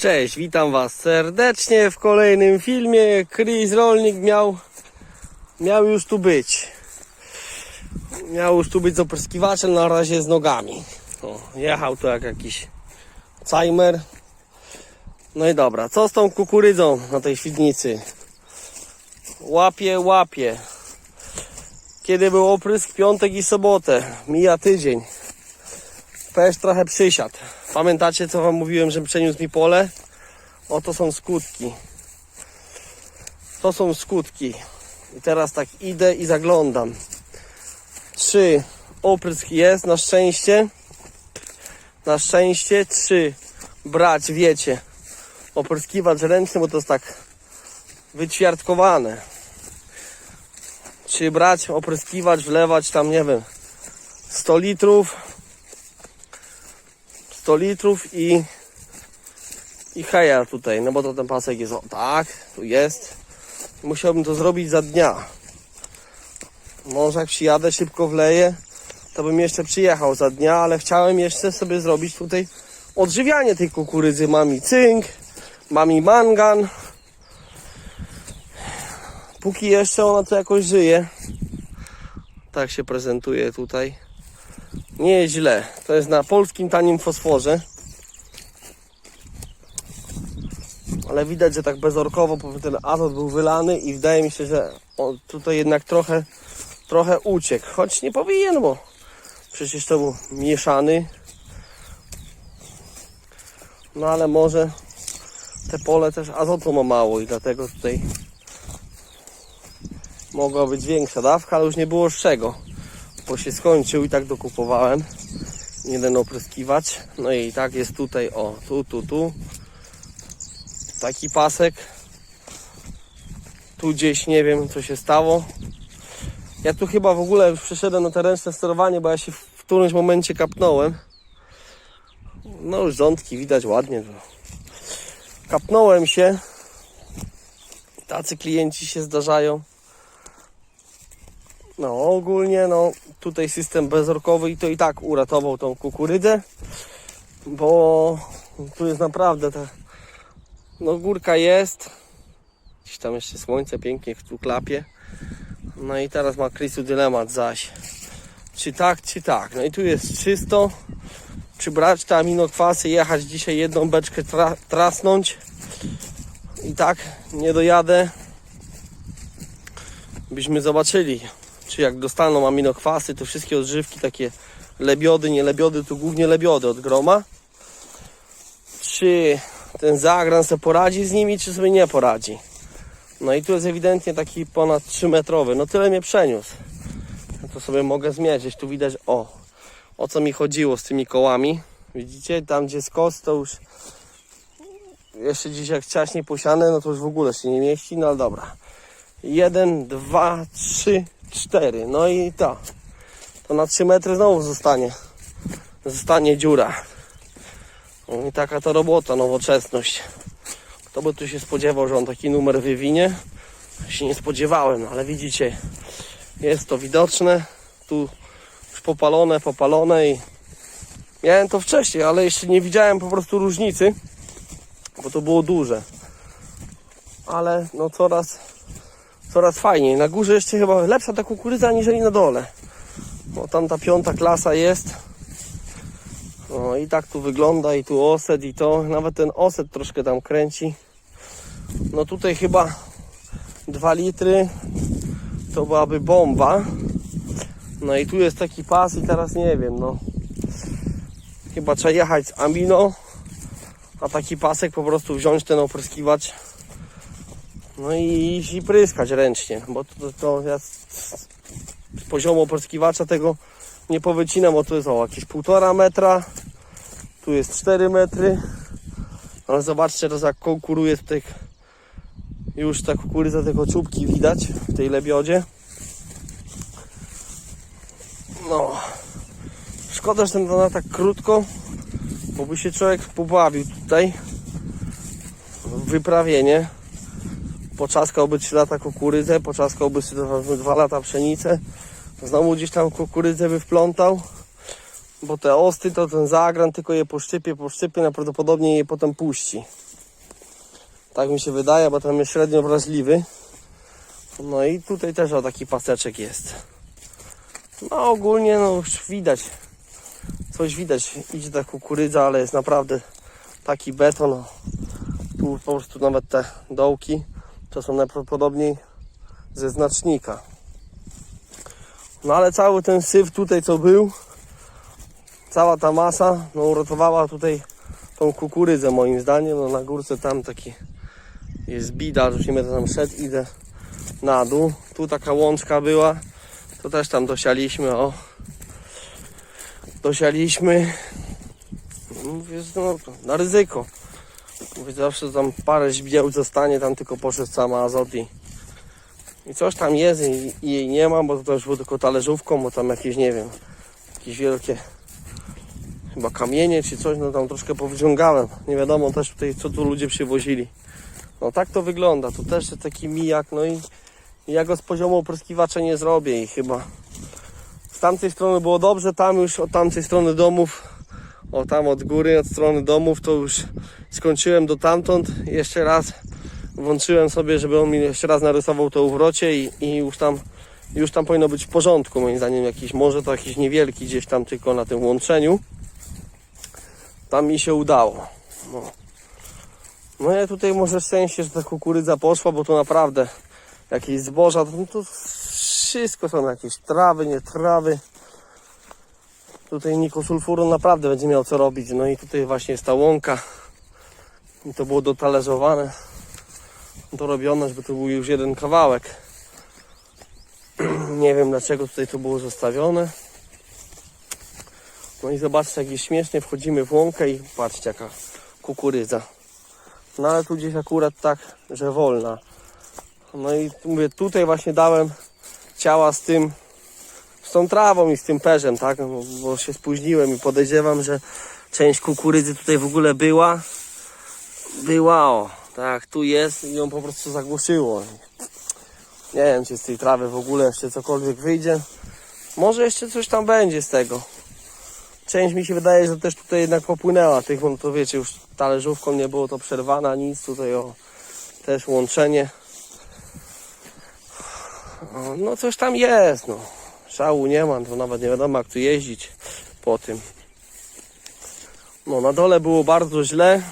Cześć, witam Was serdecznie w kolejnym filmie. Chris Rolnik miał, miał już tu być. Miał już tu być z opryskiwaczem, na razie z nogami. O, jechał tu jak jakiś Cajmer. No i dobra, co z tą kukurydzą na tej świdnicy? Łapie, łapie. Kiedy był oprysk? Piątek i sobotę. Mija tydzień. Też trochę przysiadł. Pamiętacie co wam mówiłem, że przeniósł mi pole? Oto są skutki. To są skutki. I teraz tak idę i zaglądam. Czy oprysk jest na szczęście? Na szczęście. Czy brać, wiecie, opryskiwacz ręczny, bo to jest tak wyćwiartkowane. Czy brać opryskiwacz, wlewać tam, nie wiem, 100 litrów 100 litrów i i heja tutaj, no bo to ten pasek jest, o tak, tu jest. Musiałbym to zrobić za dnia. Może jak przyjadę, szybko wleję, to bym jeszcze przyjechał za dnia, ale chciałem jeszcze sobie zrobić tutaj odżywianie tej kukurydzy. Mam i cynk, mam i mangan. Póki jeszcze ona to jakoś żyje. Tak się prezentuje tutaj. Nie jest źle. To jest na polskim tanim fosforze. Ale widać, że tak bezorkowo ten azot był wylany i wydaje mi się, że tutaj jednak trochę, trochę uciekł. Choć nie powinien, bo przecież to był mieszany. No ale może te pole też azotu ma mało i dlatego tutaj mogła być większa dawka, ale już nie było z czego bo się skończył i tak dokupowałem. Jeden opryskiwacz no i tak jest tutaj o tu tu tu. Taki pasek. Tu gdzieś nie wiem co się stało. Ja tu chyba w ogóle już przeszedłem na te ręczne sterowanie bo ja się w którymś momencie kapnąłem. No już rządki widać ładnie kapnąłem się. Tacy klienci się zdarzają no ogólnie no tutaj system bezorkowy i to i tak uratował tą kukurydzę, bo tu jest naprawdę ta no górka jest, gdzieś tam jeszcze słońce pięknie tu klapie, no i teraz ma Chrisu dylemat zaś, czy tak, czy tak, no i tu jest czysto, czy brać te aminokwasy, jechać dzisiaj jedną beczkę tra trasnąć? I tak nie dojadę, byśmy zobaczyli czy jak dostaną aminokwasy, to wszystkie odżywki, takie lebiody, nie lebiody, to głównie lebiody od groma. Czy ten zagran sobie poradzi z nimi, czy sobie nie poradzi. No i tu jest ewidentnie taki ponad 3 metrowy. No tyle mnie przeniósł. Ja to sobie mogę zmierzyć. Tu widać, o, o co mi chodziło z tymi kołami. Widzicie, tam gdzie skos to już jeszcze dziś jak wcześniej posiane, no to już w ogóle się nie mieści, no ale dobra. Jeden, dwa, trzy, cztery. No i to. To na 3 metry znowu zostanie. Zostanie dziura. No i taka to robota, nowoczesność. Kto by tu się spodziewał, że on taki numer wywinie? Się nie spodziewałem, ale widzicie, jest to widoczne. Tu już popalone, popalone i miałem to wcześniej, ale jeszcze nie widziałem po prostu różnicy, bo to było duże. Ale no coraz coraz fajniej. Na górze jeszcze chyba lepsza ta kukurydza aniżeli na dole. Bo tam ta piąta klasa jest. No i tak tu wygląda i tu oset i to. Nawet ten oset troszkę tam kręci. No tutaj chyba 2 litry to byłaby bomba. No i tu jest taki pas i teraz nie wiem, no. Chyba trzeba jechać z amino, a taki pasek po prostu wziąć ten opryskiwacz no i, i pryskać ręcznie, bo to, to, to ja z, z poziomu opryskiwacza tego nie powycinam, bo tu jest o jakieś półtora metra, tu jest 4 metry, ale zobaczcie teraz jak konkuruje tutaj już ta kukurydza tego czubki widać w tej lebiodzie. No, szkoda, że ten na tak krótko, bo by się człowiek pobawił tutaj. W wyprawienie poczaskałby 3 lata kukurydzę, poczaskałby 2 lata pszenicę, znowu gdzieś tam kukurydzę by wplątał, bo te osty to ten zagran tylko je poszczypie, poszczypie, najprawdopodobniej je potem puści. Tak mi się wydaje, bo tam jest średnio wrażliwy. No i tutaj też o taki paseczek jest. No ogólnie no już widać. Coś widać. Idzie ta kukurydza, ale jest naprawdę taki beton. Tu po prostu nawet te dołki to są najprawdopodobniej ze znacznika. No ale cały ten syf tutaj co był, cała ta masa, no uratowała tutaj tą kukurydzę moim zdaniem. No na górce tam taki jest bida, już nie będę tam szedł, idę na dół. Tu taka łączka była, to też tam dosialiśmy, o. Dosialiśmy, mówię, no, na ryzyko. Mówię, zawsze tam parę źbieł zostanie, tam tylko poszedł sama azot i, i coś tam jest i, i jej nie ma, bo to też było tylko talerzówką, bo tam jakieś, nie wiem, jakieś wielkie chyba kamienie czy coś, no tam troszkę powyciągałem. Nie wiadomo też tutaj, co tu ludzie przywozili. No tak to wygląda, tu też jest taki mijak, no i i ja go z poziomu opryskiwacza nie zrobię i chyba z tamtej strony było dobrze, tam już od tamtej strony domów, o tam od góry, od strony domów, to już skończyłem do tamtąd, jeszcze raz włączyłem sobie, żeby on mi jeszcze raz narysował to uwrocie i, i już tam już tam powinno być w porządku, moim zdaniem jakiś, może to jakiś niewielki gdzieś tam tylko na tym łączeniu. Tam mi się udało. No, no ja tutaj może szczęście, że ta kukurydza poszła, bo to naprawdę jakieś zboża, to, to wszystko są jakieś trawy, nie trawy. Tutaj nikosulfuru naprawdę będzie miał co robić. No i tutaj właśnie jest ta łąka. I to było dotalerzowane. Dorobione, żeby to był już jeden kawałek. Nie wiem dlaczego tutaj to było zostawione. No i zobaczcie jak jest śmiesznie, wchodzimy w łąkę i patrzcie jaka kukurydza. No ale tu gdzieś akurat tak, że wolna. No i mówię, tutaj właśnie dałem ciała z tym, z tą trawą i z tym perzem, tak? No, bo się spóźniłem i podejrzewam, że część kukurydzy tutaj w ogóle była. Była, o, tak, tu jest i ją po prostu zagłuszyło. Nie wiem, czy z tej trawy w ogóle jeszcze cokolwiek wyjdzie. Może jeszcze coś tam będzie z tego. Część mi się wydaje, że też tutaj jednak popłynęła tych, bo to wiecie, już talerzówką nie było to przerwane, nic. Tutaj o, też łączenie. No coś tam jest, no. Szału nie ma, to nawet nie wiadomo jak tu jeździć po tym. No na dole było bardzo źle.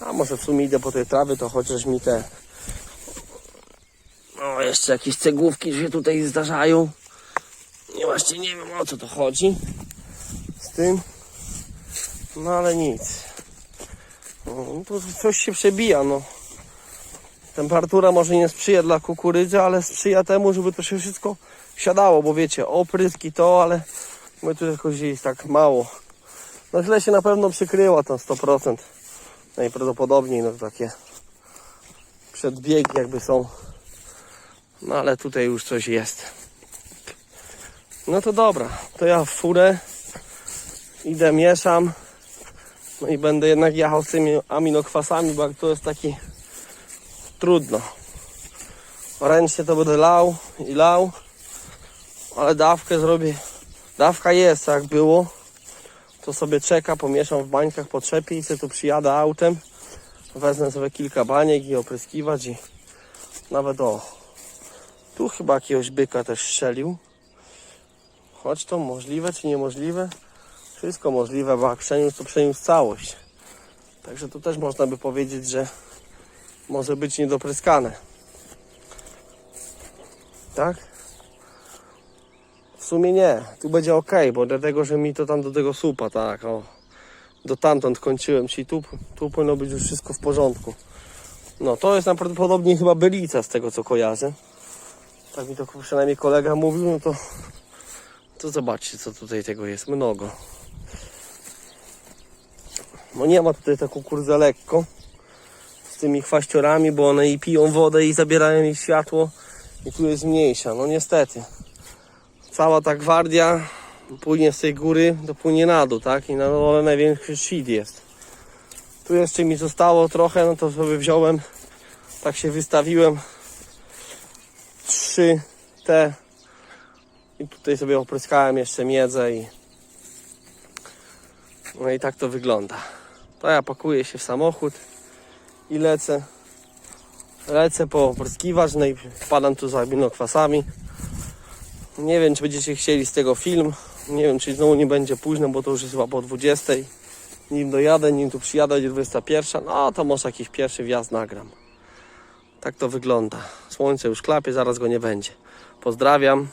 A może w sumie idę po tej trawy, to chociaż mi te... O, jeszcze jakieś cegłówki się tutaj zdarzają. Nie właśnie nie wiem o co to chodzi z tym. No ale nic. No, to coś się przebija, no. Temperatura może nie sprzyja dla kukurydzy, ale sprzyja temu, żeby to się wszystko siadało, bo wiecie, opryski to, ale my tu jakoś jest tak mało. No źle się na pewno przykryła to 100%. Najprawdopodobniej no takie przedbiegi jakby są. No ale tutaj już coś jest. No to dobra, to ja w furę idę, mieszam. No i będę jednak jechał z tymi aminokwasami, bo jak to jest taki trudno. Ręcznie to będę lał i lał, ale dawkę zrobię. Dawka jest, jak było. To sobie czeka, pomieszam w bańkach, potrzepię i sobie tu przyjadę autem. Wezmę sobie kilka baniek i opryskiwać i nawet o. Tu chyba jakiegoś byka też strzelił. Choć to możliwe czy niemożliwe? Wszystko możliwe, bo jak przeniósł, to przeniósł całość. Także tu też można by powiedzieć, że może być niedopryskane. Tak? W sumie nie. Tu będzie ok, bo dlatego, że mi to tam do tego słupa, tak, o. Do tamtąd kończyłem, czyli tu, tu powinno być już wszystko w porządku. No, to jest najprawdopodobniej chyba bylica z tego, co kojarzę. Tak mi to przynajmniej kolega mówił, no to, to zobaczcie, co tutaj tego jest. Mnogo. No nie ma tutaj taką kukurydzę lekko z tymi chwaściorami, bo one i piją wodę i zabierają jej światło i tu jest mniejsza, no niestety. Cała ta gwardia płynie z tej góry, to płynie na dół, tak? I na dole największy shit jest. Tu jeszcze mi zostało trochę, no to sobie wziąłem, tak się wystawiłem. Trzy te i tutaj sobie opryskałem jeszcze miedzę i no i tak to wygląda. To ja pakuję się w samochód i lecę lecę po opryskiwacz, no i wpadam tu za aminokwasami. Nie wiem, czy będziecie chcieli z tego film. Nie wiem, czy znowu nie będzie późno, bo to już jest chyba po 20. Nim dojadę, nim tu przyjadę, będzie 21. No to może jakiś pierwszy wjazd nagram. Tak to wygląda. Słońce już klapie, zaraz go nie będzie. Pozdrawiam.